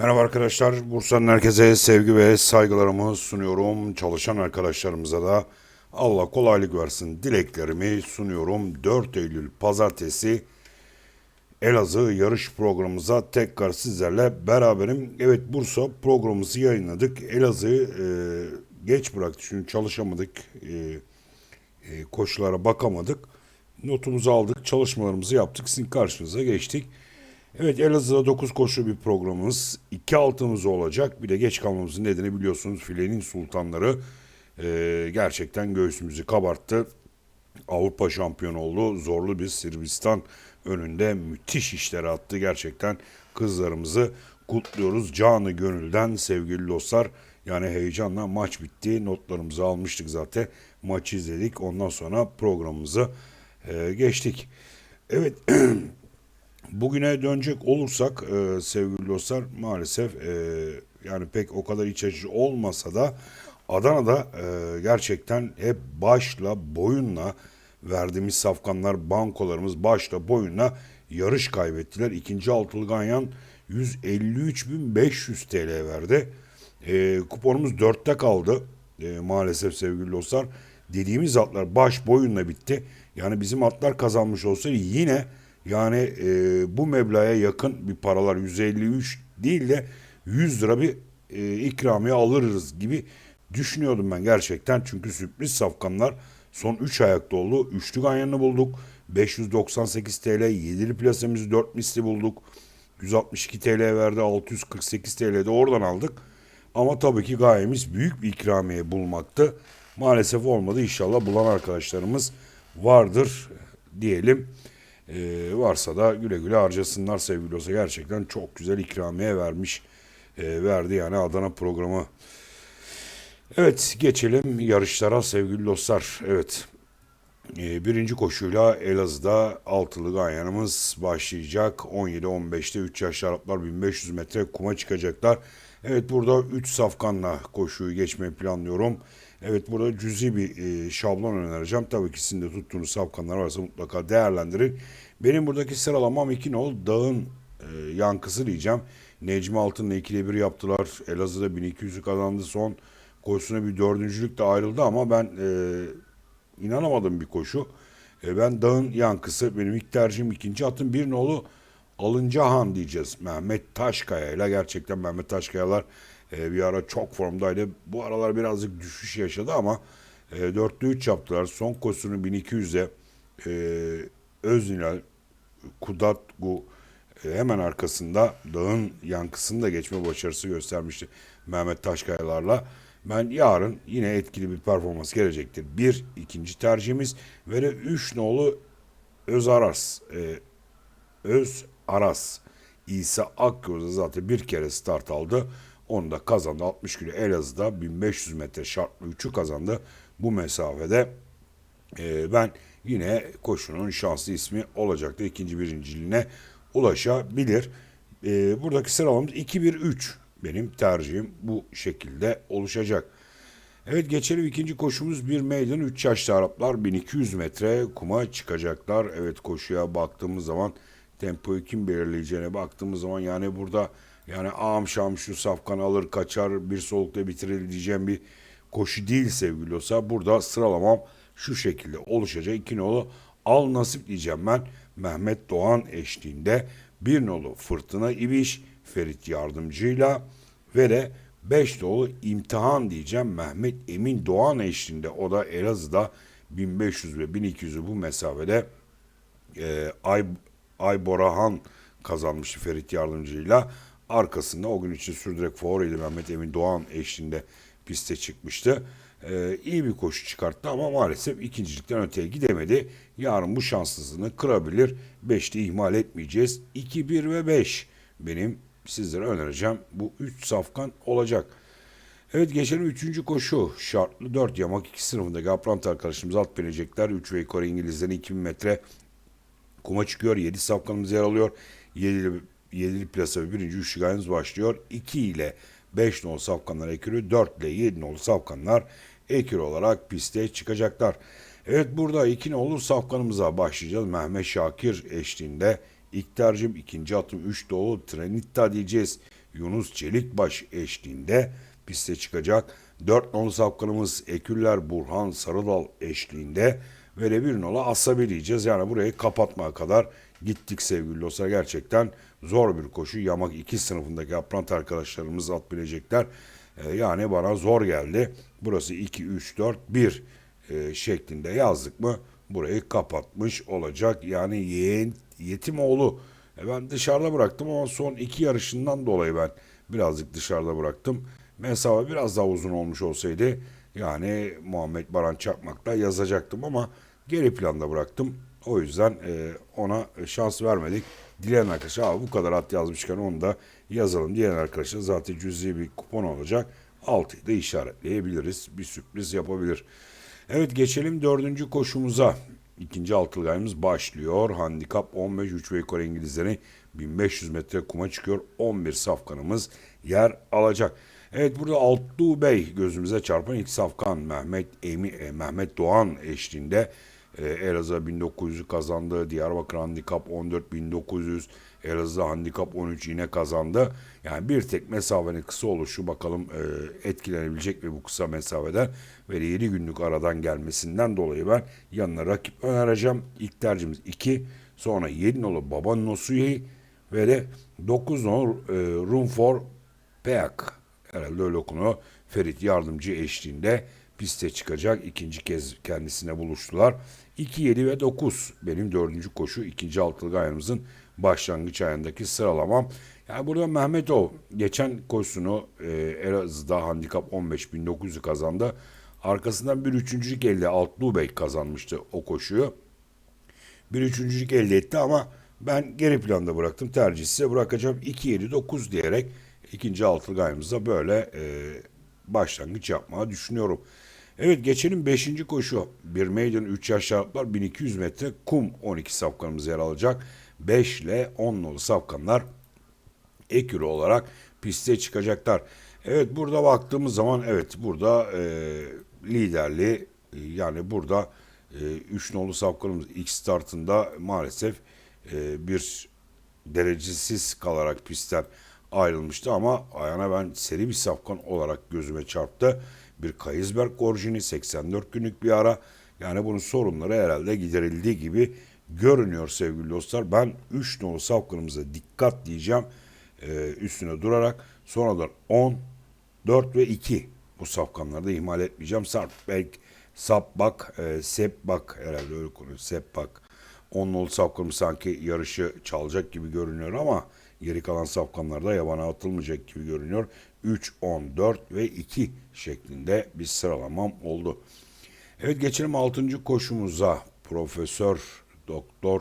Merhaba arkadaşlar. Bursa'nın herkese sevgi ve saygılarımı sunuyorum. Çalışan arkadaşlarımıza da Allah kolaylık versin dileklerimi sunuyorum. 4 Eylül pazartesi Elazığ yarış programımıza tekrar sizlerle beraberim. Evet Bursa programımızı yayınladık. Elazığ'ı e, geç bıraktık çünkü çalışamadık. E, e, koşulara bakamadık. Notumuzu aldık, çalışmalarımızı yaptık. Sizin karşınıza geçtik. Evet Elazığ'da 9 koşu bir programımız. 2 altımız olacak. Bir de geç kalmamızın nedeni biliyorsunuz filenin sultanları e, gerçekten göğsümüzü kabarttı. Avrupa şampiyonu oldu. Zorlu bir Sırbistan önünde müthiş işler attı. Gerçekten kızlarımızı kutluyoruz. Canı gönülden sevgili dostlar. Yani heyecanla maç bitti. Notlarımızı almıştık zaten. Maçı izledik. Ondan sonra programımızı e, geçtik. Evet Bugüne dönecek olursak e, sevgili dostlar maalesef e, yani pek o kadar iç açıcı olmasa da Adana'da e, gerçekten hep başla boyunla verdiğimiz safkanlar bankolarımız başla boyunla yarış kaybettiler. İkinci altılı ganyan 153.500 TL verdi. E, kuponumuz dörtte kaldı e, maalesef sevgili dostlar. Dediğimiz atlar baş boyunla bitti. Yani bizim atlar kazanmış olsaydı yine yani e, bu meblağa yakın bir paralar 153 değil de 100 lira bir e, ikramiye alırız gibi düşünüyordum ben gerçekten. Çünkü sürpriz safkanlar son 3 ayakta oldu. Üçlü ganyanını bulduk. 598 TL, 7'li plasamızı 4 misli bulduk. 162 TL verdi, 648 TL de oradan aldık. Ama tabii ki gayemiz büyük bir ikramiye bulmaktı. Maalesef olmadı. İnşallah bulan arkadaşlarımız vardır diyelim. Ee, varsa da güle güle harcasınlar sevgili olsa gerçekten çok güzel ikramiye vermiş e, verdi yani Adana programı. Evet geçelim yarışlara sevgili dostlar. Evet ee, birinci koşuyla Elazığ'da altılı ganyanımız başlayacak. 17-15'te 3 yaşlı Araplar 1500 metre kuma çıkacaklar. Evet burada 3 safkanla koşuyu geçmeyi planlıyorum. Evet burada cüzi bir e, şablon önereceğim. Tabii ki sizin de tuttuğunuz safkanlar varsa mutlaka değerlendirin. Benim buradaki sıralamam 2 nol dağın e, yankısı diyeceğim. Necmi Altın'la ikili bir yaptılar. Elazığ'da 1200'ü kazandı son. Koşusuna bir dördüncülük de ayrıldı ama ben e, inanamadım bir koşu. E, ben dağın yankısı benim ilk tercihim ikinci atın bir nolu Alıncahan diyeceğiz. Mehmet Taşkaya ile gerçekten Mehmet Taşkayalar e, bir ara çok formdaydı. Bu aralar birazcık düşüş yaşadı ama e, 4'lü 3 yaptılar. Son koşusunu 1200'e e, Öznilal, Kudatgu e, hemen arkasında dağın yankısını da geçme başarısı göstermişti Mehmet Taşkayalar'la. Ben yarın yine etkili bir performans gelecektir. Bir, ikinci tercihimiz ve de üç nolu Öz Aras. E, Öz Aras. İsa Akgöz'e zaten bir kere start aldı. Onu da kazandı. 60 kilo Elazığ'da 1500 metre şartlı 3'ü kazandı. Bu mesafede e, ben yine koşunun şanslı ismi olacaktı. ikinci birinciliğine ulaşabilir. E, buradaki sıralamamız 2-1-3 benim tercihim bu şekilde oluşacak. Evet geçelim ikinci koşumuz bir meydan 3 yaşlı Araplar 1200 metre kuma çıkacaklar. Evet koşuya baktığımız zaman tempoyu kim belirleyeceğine baktığımız zaman yani burada yani ağam şam şu safkan alır kaçar bir solukta bitirir diyeceğim bir koşu değil sevgili olsa burada sıralamam şu şekilde oluşacak. İki nolu al nasip diyeceğim ben Mehmet Doğan eşliğinde bir nolu Fırtına İbiş Ferit Yardımcı'yla ve de 5 dolu imtihan diyeceğim Mehmet Emin Doğan eşliğinde o da Elazığ'da 1500 ve 1200'ü bu mesafede e, Ay, Ay Borahan kazanmıştı Ferit Yardımcı'yla. Arkasında o gün için sürdürek Fuarıyla Mehmet Emin Doğan eşliğinde piste çıkmıştı. Ee, iyi bir koşu çıkarttı ama maalesef ikincilikten öteye gidemedi. Yarın bu şanslılığını kırabilir. 5'te ihmal etmeyeceğiz. 2, 1 ve 5 benim sizlere önereceğim. Bu 3 safkan olacak. Evet geçelim 3. koşu. Şartlı 4 yamak 2 sınıfındaki Aprant arkadaşımız alt binecekler. 3 ve yukarı İngilizlerin 2000 metre kuma çıkıyor. 7 safkanımız yer alıyor. 7'li 7'li plasa ve 1. üçlü gayemiz başlıyor. 2 ile 5 nolu safkanlar ekürü, 4 ile 7 nolu safkanlar ekürü olarak piste çıkacaklar. Evet burada 2 nolu safkanımıza başlayacağız. Mehmet Şakir eşliğinde ilk tercihim ikinci atım 3 dolu Trenitta diyeceğiz. Yunus Çelikbaş eşliğinde piste çıkacak. 4 nolu safkanımız Eküller Burhan Sarıdal eşliğinde ve de bir nola Asabi diyeceğiz. Yani burayı kapatmaya kadar gittik sevgili dostlar. Gerçekten zor bir koşu. Yamak 2 sınıfındaki aprant arkadaşlarımız at bilecekler. Ee, yani bana zor geldi. Burası 2, 3, 4, 1 e, şeklinde yazdık mı burayı kapatmış olacak. Yani yeğen, Yetimoğlu e, ben dışarıda bıraktım ama son iki yarışından dolayı ben birazcık dışarıda bıraktım. Mesafe biraz daha uzun olmuş olsaydı yani Muhammed Baran Çakmak'la yazacaktım ama geri planda bıraktım. O yüzden e, ona şans vermedik. Dileyen arkadaşlar bu kadar at yazmışken onu da yazalım diyen arkadaşlar zaten cüzi bir kupon olacak. 6'yı da işaretleyebiliriz. Bir sürpriz yapabilir. Evet geçelim dördüncü koşumuza. İkinci altılgayımız başlıyor. Handikap 15 3 ve yukarı İngilizleri 1500 metre kuma çıkıyor. 11 safkanımız yer alacak. Evet burada Altlı Bey gözümüze çarpan ilk safkan Mehmet Emi, e, Mehmet Doğan eşliğinde e, Elazığ 1900'ü kazandı. Diyarbakır Handikap 14 1900. Elazığ Handikap 13 yine kazandı. Yani bir tek mesafenin kısa oluşu bakalım e, etkilenebilecek mi bu kısa mesafeden ve 7 günlük aradan gelmesinden dolayı ben yanına rakip önereceğim. İlk tercihimiz 2. Sonra 7 nolu Baba Nosuyi ve de 9 nolu e, Room for Peak. Herhalde öyle okunuyor. Ferit yardımcı eşliğinde piste çıkacak. İkinci kez kendisine buluştular. 2, 7 ve 9 benim dördüncü koşu ikinci altılı ayağımızın başlangıç ayındaki sıralamam. Yani burada Mehmetov geçen koşusunu e, Elazığ'da handikap 15.900'ü kazandı. Arkasından bir üçüncülük elde Altlı Bey kazanmıştı o koşuyu. Bir üçüncülük elde etti ama ben geri planda bıraktım. Tercih size bırakacağım 2-7-9 diyerek ikinci altılı gayımızda böyle e, başlangıç yapmayı düşünüyorum. Evet geçelim 5. koşu. Bir meydan 3 yaş şartlar 1200 metre kum 12 safkanımız yer alacak. 5 ile 10 nolu safkanlar ekürü olarak piste çıkacaklar. Evet burada baktığımız zaman evet burada e, liderliği e, yani burada 3 e, nolu safkanımız ilk startında maalesef e, bir derecesiz kalarak pistten ayrılmıştı ama ayağına ben seri bir safkan olarak gözüme çarptı. Bir Kayızberg orijini 84 günlük bir ara. Yani bunun sorunları herhalde giderildiği gibi görünüyor sevgili dostlar. Ben 3 nolu safkanımıza dikkat diyeceğim. Ee, üstüne durarak sonradan 10, 4 ve 2 bu safkanlarda ihmal etmeyeceğim. Sarpbek, Sapbak, e, Sepbak herhalde öyle konu. Sepbak. 10 nolu safkanımız sanki yarışı çalacak gibi görünüyor ama Geri kalan safkanlarda yabana atılmayacak gibi görünüyor. 3, 10, 4 ve 2 şeklinde bir sıralamam oldu. Evet geçelim 6. koşumuza. Profesör Doktor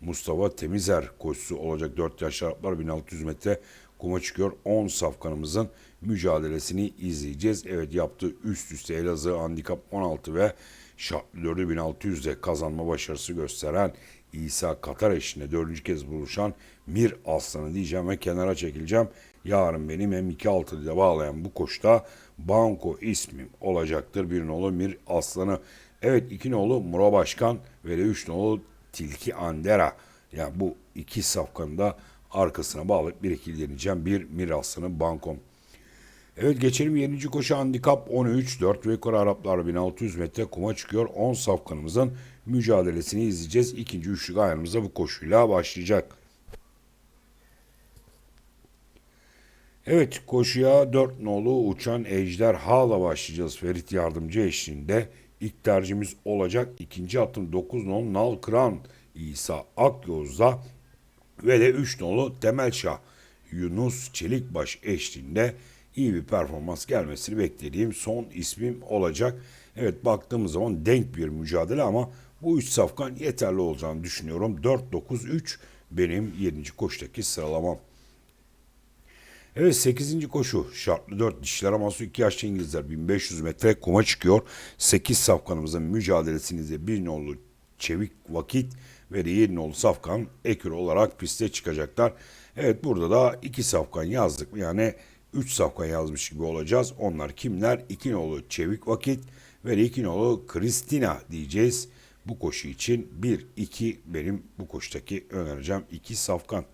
Mustafa Temizer koşusu olacak 4 yaş Araplar 1600 metre kuma çıkıyor. 10 safkanımızın mücadelesini izleyeceğiz. Evet yaptığı üst üste Elazığ handikap 16 ve şartlı 4600'de kazanma başarısı gösteren İsa Katar eşliğinde dördüncü kez buluşan Mir Aslanı diyeceğim ve kenara çekileceğim. Yarın benim M2 altılı bağlayan bu koşta Banko ismim olacaktır. Bir nolu Mir Aslanı. Evet iki nolu Muro Başkan ve de üç nolu Tilki Andera. Yani bu iki safkanı da arkasına bağlayıp bir ikili deneyeceğim. Bir Mir Aslanı Bankom. Evet geçelim 7. koşu handikap 13. 4 ve yukarı Araplar 1600 metre kuma çıkıyor. 10 safkanımızın mücadelesini izleyeceğiz. İkinci üçlük ayarımızda bu koşuyla başlayacak. Evet koşuya 4 nolu uçan ejderhala başlayacağız Ferit Yardımcı eşliğinde. İlk tercihimiz olacak. İkinci atım 9 nolu Nal Kıran İsa Akyoz'da ve de 3 nolu Temelşah Yunus Çelikbaş eşliğinde iyi bir performans gelmesini beklediğim son ismim olacak. Evet baktığımız zaman denk bir mücadele ama bu üç safkan yeterli olacağını düşünüyorum. 4-9-3 benim 7. koştaki sıralamam. Evet 8. koşu şartlı 4 dişler aması 2 yaşlı İngilizler 1500 metre kuma çıkıyor. 8 safkanımızın mücadelesini de bir nolu çevik vakit ve de 7 nolu safkan ekür olarak piste çıkacaklar. Evet burada da 2 safkan yazdık. Yani 3 safkan yazmış gibi olacağız. Onlar kimler? 2 nolu çevik vakit ve de 2 nolu Kristina diyeceğiz. Bu koşu için 1-2 benim bu koştaki önereceğim 2 safkan.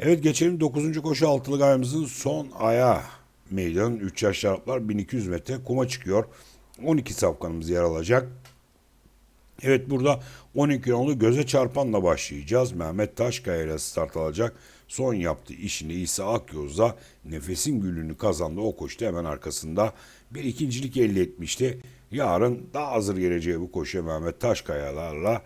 Evet geçelim 9. koşu altılı gayemizin son ayağı. Meydanın 3 yaş Araplar 1200 metre kuma çıkıyor. 12 safkanımız yer alacak. Evet burada 12 yolu göze çarpanla başlayacağız. Mehmet Taşkaya ile start alacak. Son yaptığı işini İsa Akyoz'da nefesin gülünü kazandı. O koştu hemen arkasında. Bir ikincilik elde etmişti. Yarın daha hazır geleceği bu koşuya Mehmet Taşkayalarla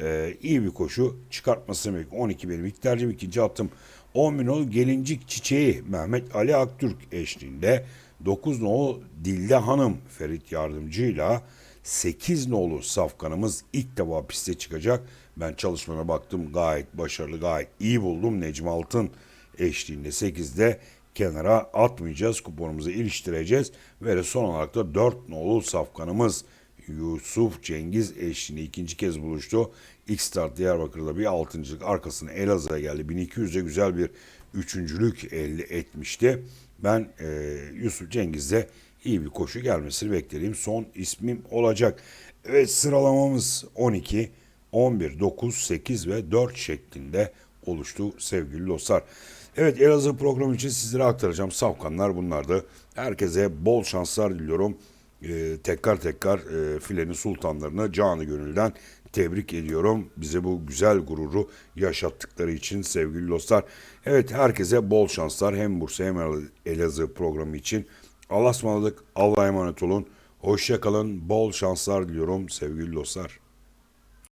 e, iyi bir koşu çıkartması demek. 12 benim ilk tercihim ikinci attım. 10 bin nolu gelincik çiçeği Mehmet Ali Aktürk eşliğinde 9 nolu Dilde Hanım Ferit Yardımcı'yla 8 nolu safkanımız ilk defa piste çıkacak. Ben çalışmana baktım gayet başarılı gayet iyi buldum. Necmi Altın eşliğinde 8'de kenara atmayacağız. Kuponumuzu iliştireceğiz. Ve son olarak da 4 nolu safkanımız Yusuf Cengiz eşliğinde ikinci kez buluştu. İlk start Diyarbakır'da bir altıncılık arkasına Elazığ'a geldi. 1200'de güzel bir üçüncülük elde etmişti. Ben e, Yusuf Cengiz'de iyi bir koşu gelmesini beklediğim son ismim olacak. Evet sıralamamız 12, 11, 9, 8 ve 4 şeklinde oluştu sevgili dostlar. Evet Elazığ programı için sizlere aktaracağım safkanlar bunlardı. Herkese bol şanslar diliyorum. Ee, tekrar tekrar e, filenin sultanlarını canı gönülden tebrik ediyorum. Bize bu güzel gururu yaşattıkları için sevgili dostlar. Evet herkese bol şanslar hem Bursa hem Elazığ programı için. Allah'a ısmarladık. Allah'a emanet olun. Hoşça kalın. Bol şanslar diliyorum sevgili dostlar.